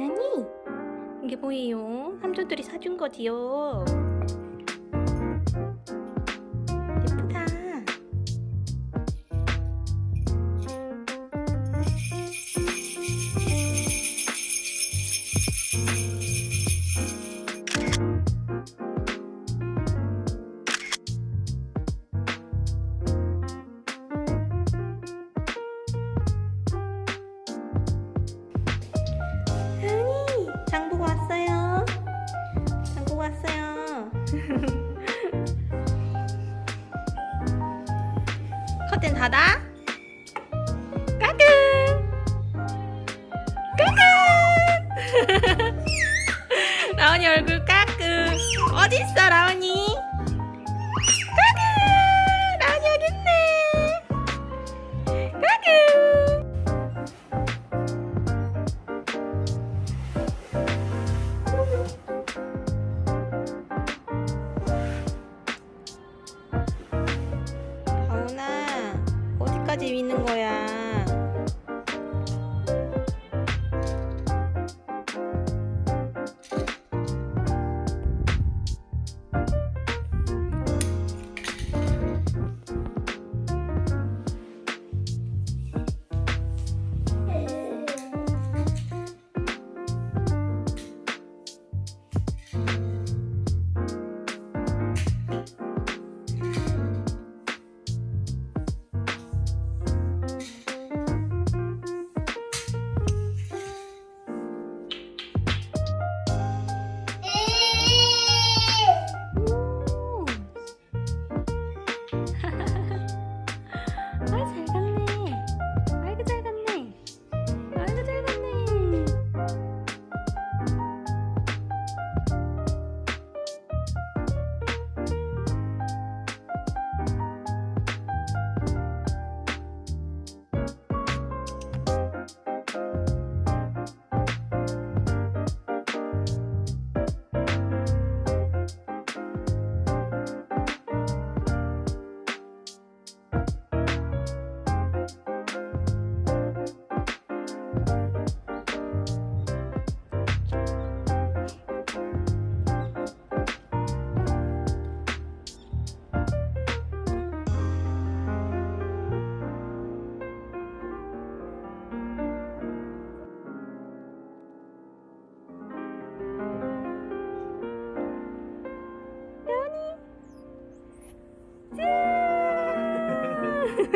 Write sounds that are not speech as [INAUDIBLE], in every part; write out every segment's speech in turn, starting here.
나니? 이게 뭐예요? 삼촌들이 사준 거지요. 커튼 닫아. 믿는 거야?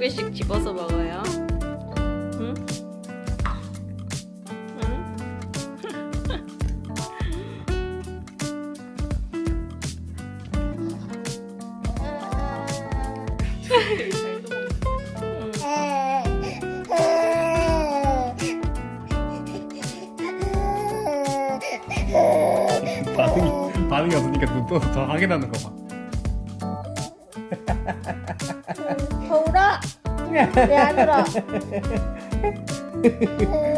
개씩 집어서 먹어요. 응? 응? [LAUGHS] 반응이 반응이 없으니까 또더 확인하는 거 봐. 왜 안 울어? [LAUGHS]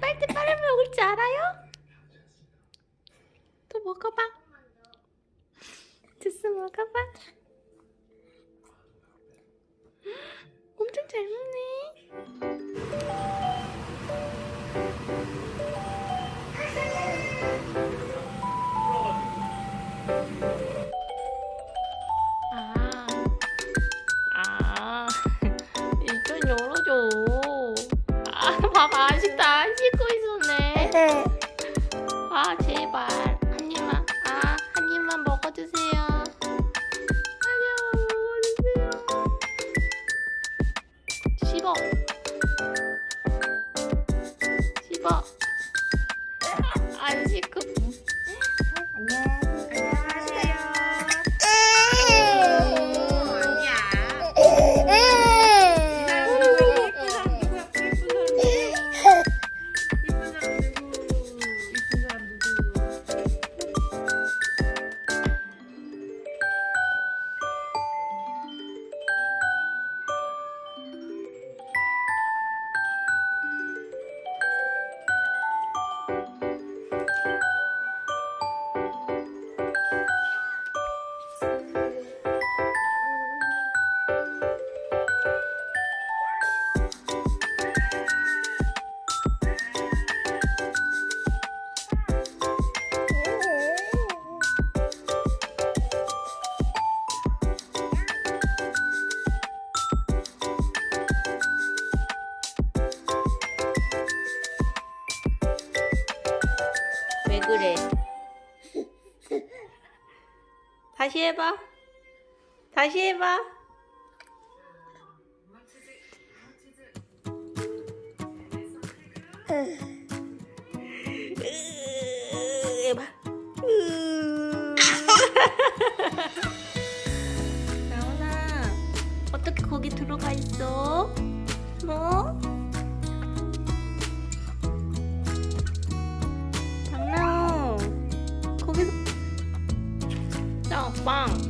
빨대빨을 먹을 줄 알아요? 또 먹어봐 주스 먹어봐 [GASPS] 엄청 잘 먹네. 다시 해봐. 다시 해봐. 으, 해봐. 으. 나훈아, 어떻게 거기 들어가 있어? 뭐? 야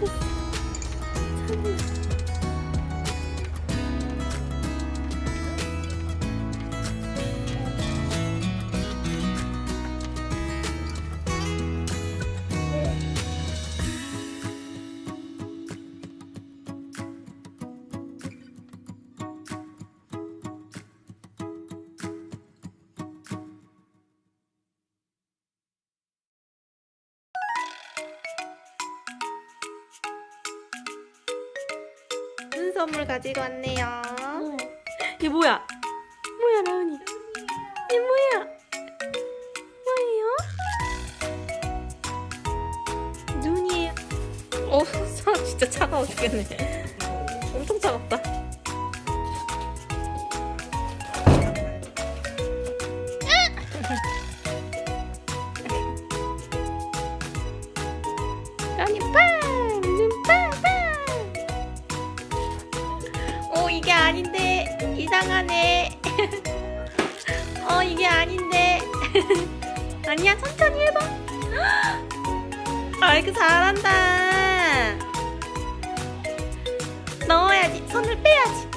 빵. 나는 눈 선물 가지고 왔네요. 이게 뭐야? 뭐야, 라은이? 이게 뭐야? 뭐예요? 눈이에요. 어, 사 진짜 차가워 죽겠네. 엄청 차갑다. 잘한다. 넣어야지. 손을 빼야지.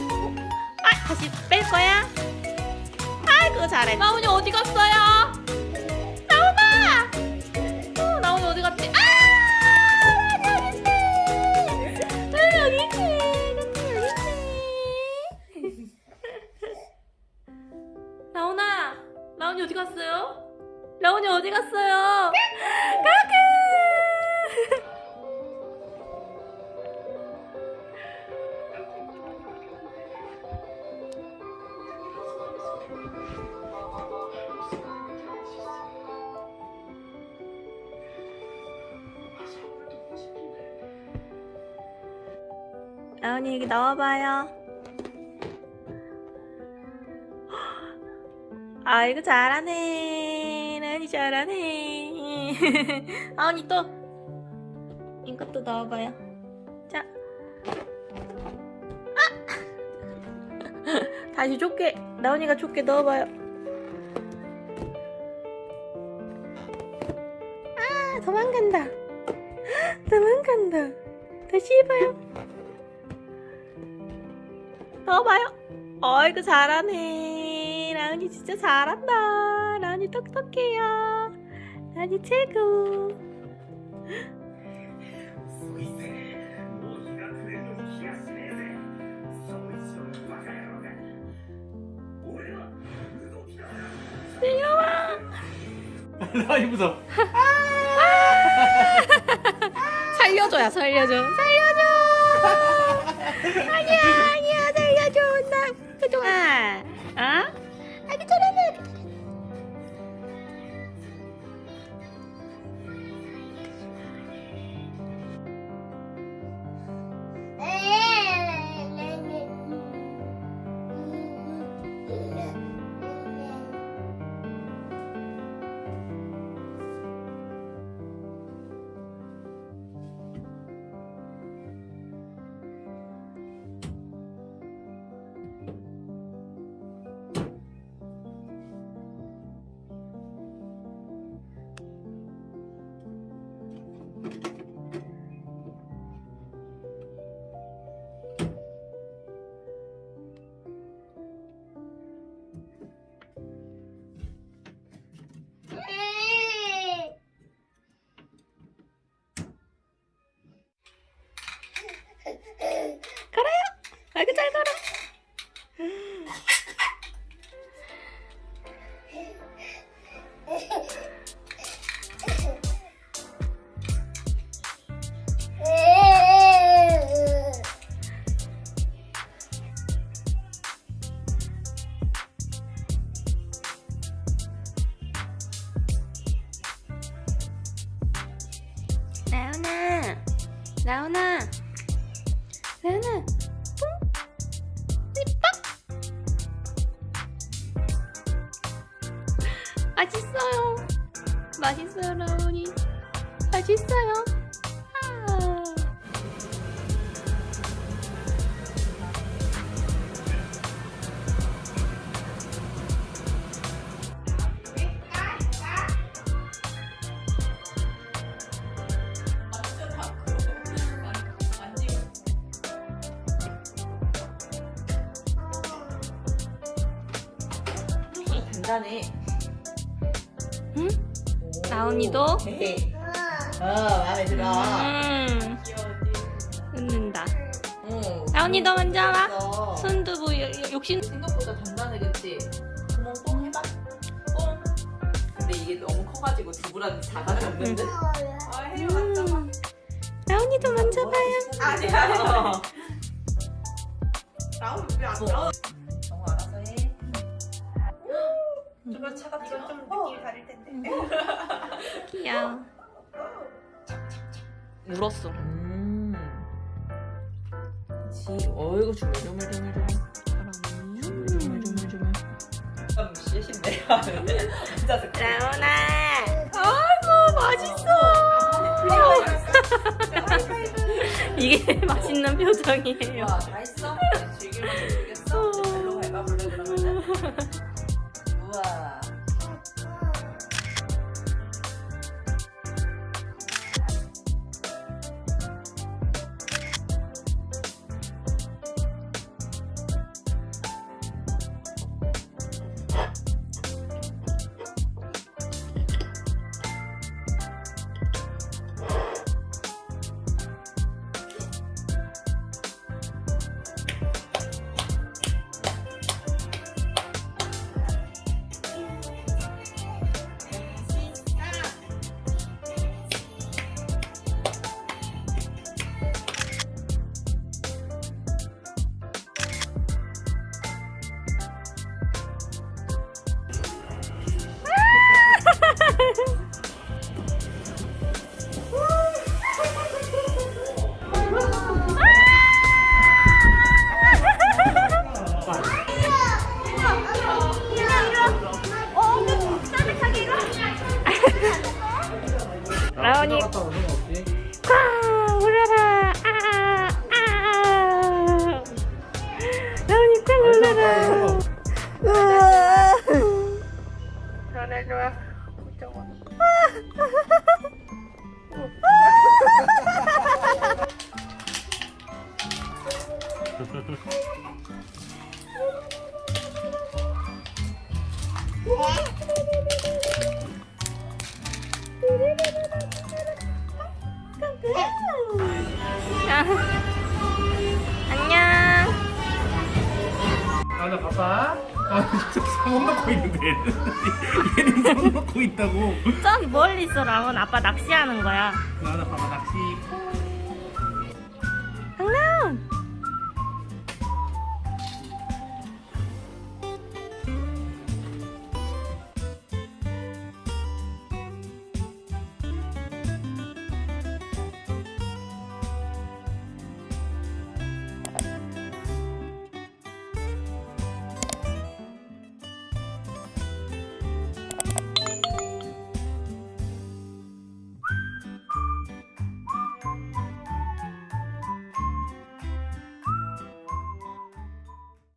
아, 다시 뺄 거야? 아이고, 잘해. 나훈이 어디 갔어요? 나훈아! 어, 나훈이 어디 갔지? 아! 나훈이 어디 갔어요? 라온이 어디 갔어요? 라온이 여기 나와봐요. 아이고 잘하네. 나은이 잘하네. [LAUGHS] 아은이 또. 이것도 넣어봐요. 자. 아! [LAUGHS] 다시 좁게 나은이가 좁게 넣어봐요. 아 도망간다. 도망간다. 다시 해봐요 더 봐요. 어이구 잘하네. 라은이 진짜 잘한다. 라은이 똑똑해요. 라은이 최고. 네, [LAUGHS] 귀여워. 라이브다. 아! [LAUGHS] 살려줘야 살려줘. 살려줘. [LAUGHS] 아니야. 라온아 라온아 라온아 맛있어요. 단단해. 응? 오. 나온이도? 헤헤. 어, 마음에 들어. 음? 웃는다. 응. 나온이도 손도 뭐 여- 여- 욕심. 생각보다 단단해, 그치? 구멍 뽕 해봐. 뽕. 근데 이게 너무 커가지고 두부랑 없는 듯? 아, 해요, 음. 나온이도 만져봐요. 아니야, 아니야. 나온 왜안 나와? 이건 좀 느낌이 다를 텐데. [LAUGHS] 귀여워. 울었어. 음. 어이구, 씨신데. 앉아서. 라온아. 아이고 맛있어. 이게 [LAUGHS] 맛있는 표정이에요. 와, 다 했어? 즐기면 모르겠어? 별로 밟아볼래, 그러면은? ได้ด้วจังหวะ 怎么样？